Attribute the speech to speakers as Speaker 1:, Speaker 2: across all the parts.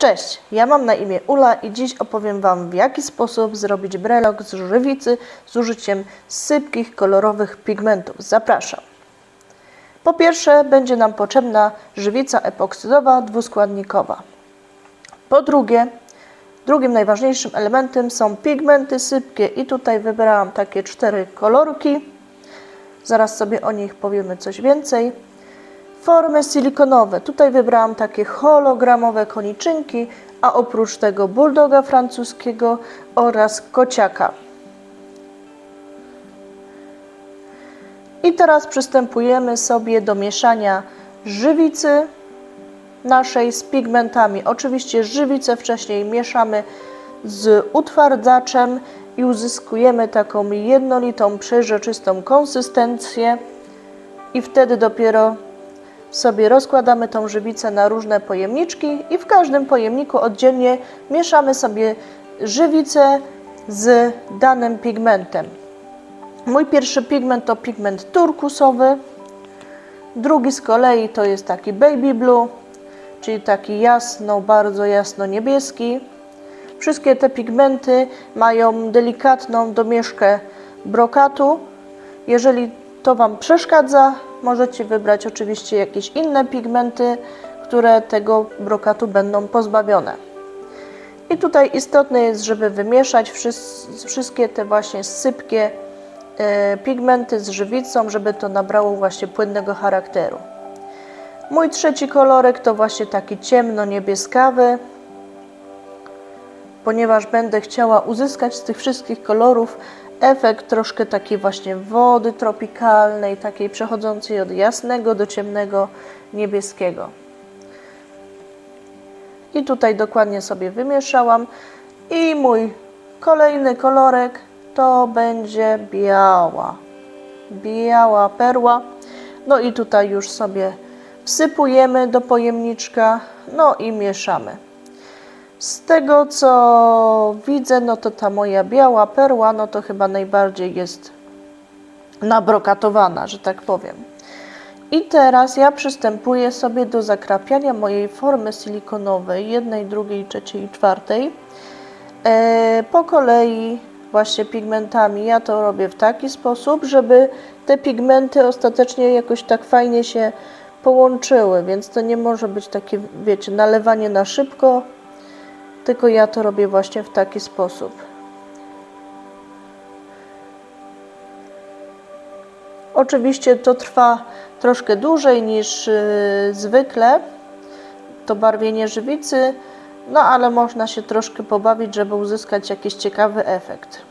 Speaker 1: Cześć, ja mam na imię Ula i dziś opowiem Wam w jaki sposób zrobić brelok z żywicy z użyciem sypkich, kolorowych pigmentów. Zapraszam. Po pierwsze będzie nam potrzebna żywica epoksydowa dwuskładnikowa. Po drugie, drugim najważniejszym elementem są pigmenty sypkie i tutaj wybrałam takie cztery kolorki. Zaraz sobie o nich powiemy coś więcej. Formy silikonowe. Tutaj wybrałam takie hologramowe koniczynki, a oprócz tego bulldoga francuskiego oraz kociaka. I teraz przystępujemy sobie do mieszania żywicy naszej z pigmentami. Oczywiście żywicę wcześniej mieszamy z utwardzaczem i uzyskujemy taką jednolitą, przejrzystą konsystencję i wtedy dopiero sobie rozkładamy tą żywicę na różne pojemniczki i w każdym pojemniku oddzielnie mieszamy sobie żywicę z danym pigmentem. Mój pierwszy pigment to pigment turkusowy, drugi z kolei to jest taki baby blue, czyli taki jasno, bardzo jasno niebieski. Wszystkie te pigmenty mają delikatną domieszkę brokatu. Jeżeli to Wam przeszkadza, możecie wybrać oczywiście jakieś inne pigmenty, które tego brokatu będą pozbawione. I tutaj istotne jest, żeby wymieszać wszystkie te właśnie sypkie e, pigmenty z żywicą, żeby to nabrało właśnie płynnego charakteru. Mój trzeci kolorek to właśnie taki ciemno-niebieskawy, ponieważ będę chciała uzyskać z tych wszystkich kolorów efekt troszkę takiej właśnie wody tropikalnej, takiej przechodzącej od jasnego do ciemnego niebieskiego. I tutaj dokładnie sobie wymieszałam. I mój kolejny kolorek to będzie biała. Biała perła. No i tutaj już sobie wsypujemy do pojemniczka, no i mieszamy. Z tego co widzę, no to ta moja biała perła, no to chyba najbardziej jest nabrokatowana, że tak powiem. I teraz ja przystępuję sobie do zakrapiania mojej formy silikonowej, jednej, drugiej, trzeciej i czwartej. E, po kolei właśnie pigmentami ja to robię w taki sposób, żeby te pigmenty ostatecznie jakoś tak fajnie się połączyły, więc to nie może być takie, wiecie, nalewanie na szybko, tylko ja to robię właśnie w taki sposób. Oczywiście to trwa troszkę dłużej niż yy, zwykle, to barwienie żywicy, no ale można się troszkę pobawić, żeby uzyskać jakiś ciekawy efekt.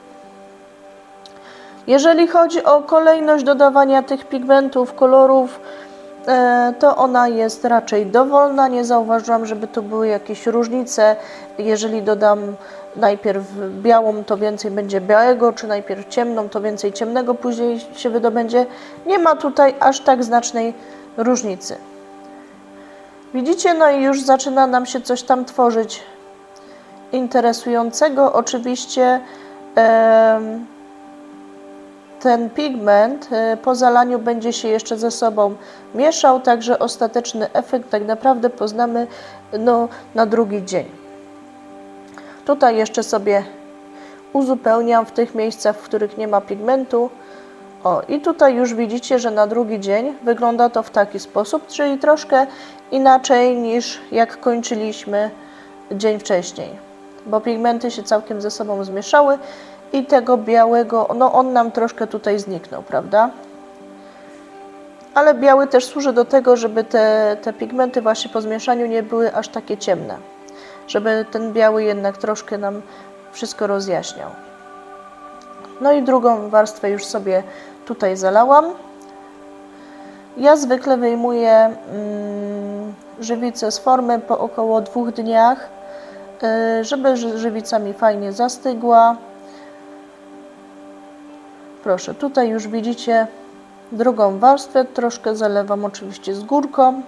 Speaker 1: Jeżeli chodzi o kolejność dodawania tych pigmentów, kolorów, to ona jest raczej dowolna. Nie zauważyłam, żeby tu były jakieś różnice. Jeżeli dodam najpierw białą, to więcej będzie białego, czy najpierw ciemną, to więcej ciemnego później się wydobędzie. Nie ma tutaj aż tak znacznej różnicy. Widzicie, no i już zaczyna nam się coś tam tworzyć interesującego. Oczywiście. Yy, ten pigment y, po zalaniu będzie się jeszcze ze sobą mieszał, także ostateczny efekt tak naprawdę poznamy no, na drugi dzień. Tutaj jeszcze sobie uzupełniam w tych miejscach, w których nie ma pigmentu. O, i tutaj już widzicie, że na drugi dzień wygląda to w taki sposób, czyli troszkę inaczej niż jak kończyliśmy dzień wcześniej, bo pigmenty się całkiem ze sobą zmieszały i tego białego, no on nam troszkę tutaj zniknął, prawda? Ale biały też służy do tego, żeby te, te pigmenty właśnie po zmieszaniu nie były aż takie ciemne. Żeby ten biały jednak troszkę nam wszystko rozjaśniał. No i drugą warstwę już sobie tutaj zalałam. Ja zwykle wyjmuję mm, żywicę z formy po około dwóch dniach, y, żeby żywica mi fajnie zastygła. Proszę, tutaj już widzicie drugą warstwę, troszkę zalewam oczywiście z górką,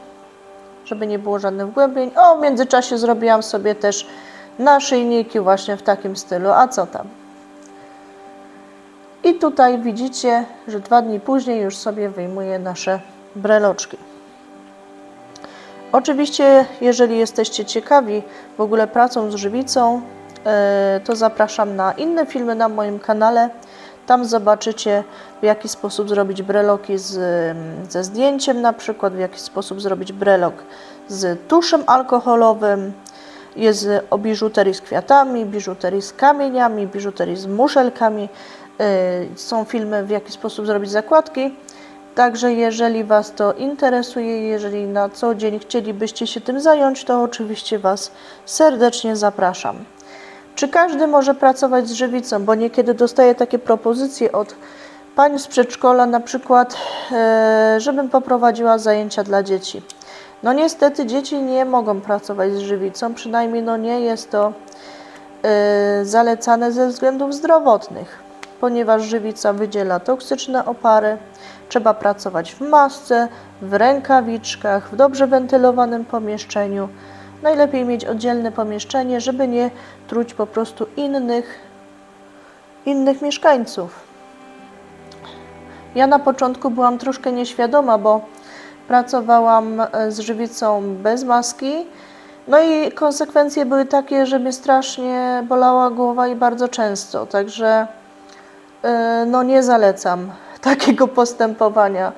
Speaker 1: żeby nie było żadnych wgłębień. O, w międzyczasie zrobiłam sobie też naszyjniki właśnie w takim stylu, a co tam. I tutaj widzicie, że dwa dni później już sobie wyjmuję nasze breloczki. Oczywiście, jeżeli jesteście ciekawi w ogóle pracą z żywicą, e, to zapraszam na inne filmy na moim kanale. Tam zobaczycie, w jaki sposób zrobić breloki z, ze zdjęciem, na przykład w jaki sposób zrobić brelok z tuszem alkoholowym. Jest o biżuterii z kwiatami, biżuterii z kamieniami, biżuterii z muszelkami. E, Są filmy, w jaki sposób zrobić zakładki. Także jeżeli Was to interesuje, jeżeli na co dzień chcielibyście się tym zająć, to oczywiście Was serdecznie zapraszam. Czy każdy może pracować z żywicą? Bo niekiedy dostaję takie propozycje od pań z przedszkola, na przykład, e, żebym poprowadziła zajęcia dla dzieci. No niestety dzieci nie mogą pracować z żywicą, przynajmniej no nie jest to e, zalecane ze względów zdrowotnych, ponieważ żywica wydziela toksyczne opary. Trzeba pracować w masce, w rękawiczkach, w dobrze wentylowanym pomieszczeniu. Najlepiej mieć oddzielne pomieszczenie, żeby nie truć po prostu innych, innych mieszkańców. Ja na początku byłam troszkę nieświadoma, bo pracowałam e, z żywicą bez maski. No i konsekwencje były takie, że mnie strasznie bolała głowa i bardzo często. Także e, no nie zalecam takiego postępowania.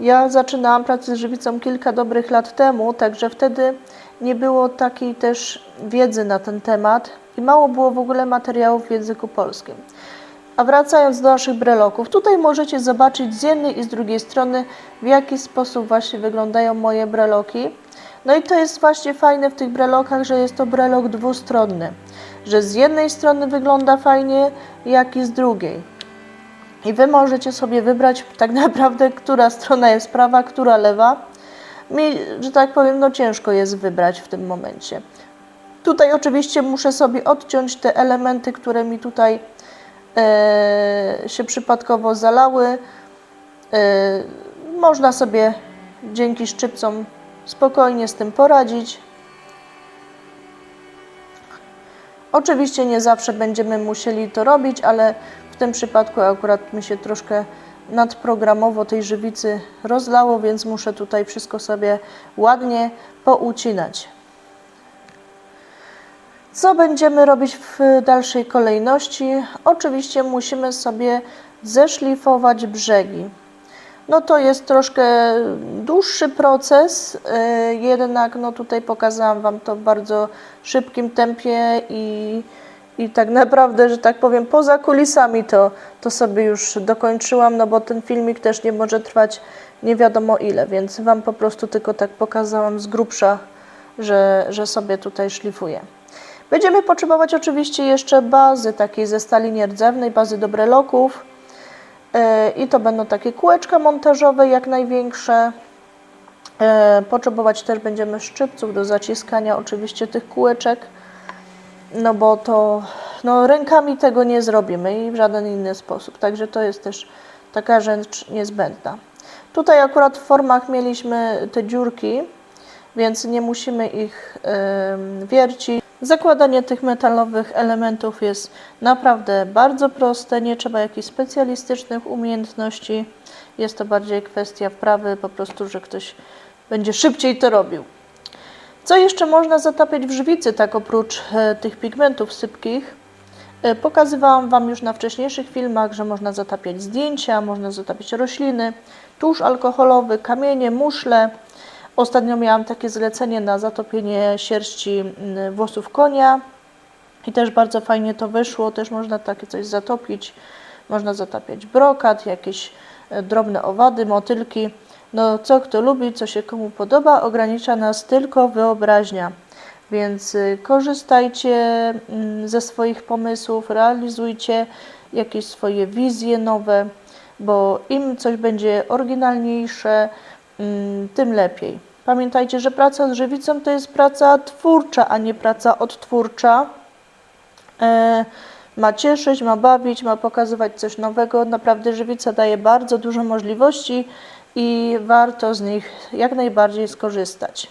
Speaker 1: Ja zaczynałam pracę z żywicą kilka dobrych lat temu, także wtedy nie było takiej też wiedzy na ten temat i mało było w ogóle materiałów w języku polskim. A wracając do naszych breloków, tutaj możecie zobaczyć z jednej i z drugiej strony, w jaki sposób właśnie wyglądają moje breloki. No i to jest właśnie fajne w tych brelokach, że jest to brelok dwustronny, że z jednej strony wygląda fajnie, jak i z drugiej. I Wy możecie sobie wybrać tak naprawdę, która strona jest prawa, która lewa. Mi, że tak powiem, no ciężko jest wybrać w tym momencie. Tutaj oczywiście muszę sobie odciąć te elementy, które mi tutaj e, się przypadkowo zalały. E, można sobie dzięki szczypcom spokojnie z tym poradzić. Oczywiście nie zawsze będziemy musieli to robić, ale w tym przypadku akurat mi się troszkę nadprogramowo tej żywicy rozlało, więc muszę tutaj wszystko sobie ładnie poucinać. Co będziemy robić w dalszej kolejności? Oczywiście musimy sobie zeszlifować brzegi. No to jest troszkę dłuższy proces, yy, jednak no tutaj pokazałam Wam to w bardzo szybkim tempie i, i tak naprawdę, że tak powiem, poza kulisami to, to sobie już dokończyłam, no bo ten filmik też nie może trwać nie wiadomo ile, więc Wam po prostu tylko tak pokazałam z grubsza, że, że sobie tutaj szlifuję. Będziemy potrzebować oczywiście jeszcze bazy takiej ze stali nierdzewnej, bazy do breloków. E, i to będą takie kółeczka montażowe jak największe. E, potrzebować też będziemy szczypców do zaciskania oczywiście tych kółeczek, no bo to no rękami tego nie zrobimy i w żaden inny sposób, także to jest też taka rzecz niezbędna. Tutaj akurat w formach mieliśmy te dziurki, więc nie musimy ich yy, wiercić. Zakładanie tych metalowych elementów jest naprawdę bardzo proste, nie trzeba jakichś specjalistycznych umiejętności. Jest to bardziej kwestia wprawy, po prostu, że ktoś będzie szybciej to robił. Co jeszcze można zatapiać w żywicy, tak oprócz e, tych pigmentów sypkich? E, pokazywałam Wam już na wcześniejszych filmach, że można zatapiać zdjęcia, można zatapiać rośliny, tusz alkoholowy, kamienie, muszle, Ostatnio miałam takie zlecenie na zatopienie sierści włosów konia i też bardzo fajnie to wyszło. Też można takie coś zatopić. Można zatapiać brokat, jakieś e, drobne owady, motylki. No co kto lubi, co się komu podoba, ogranicza nas tylko wyobraźnia. Więc y, korzystajcie mm, ze swoich pomysłów, realizujcie jakieś swoje wizje nowe, bo im coś będzie oryginalniejsze, Mm, tym lepiej. Pamiętajcie, że praca z żywicą to jest praca twórcza, a nie praca odtwórcza. E, ma cieszyć, ma bawić, ma pokazywać coś nowego. Naprawdę żywica daje bardzo dużo możliwości i warto z nich jak najbardziej skorzystać.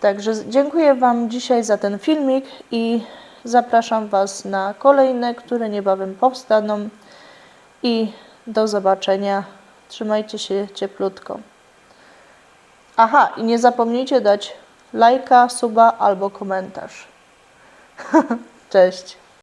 Speaker 1: Także dziękuję Wam dzisiaj za ten filmik i zapraszam Was na kolejne, które niebawem powstaną i do zobaczenia. Trzymajcie się cieplutko. Aha, i nie zapomnijcie dać lajka, suba albo komentarz. Cześć.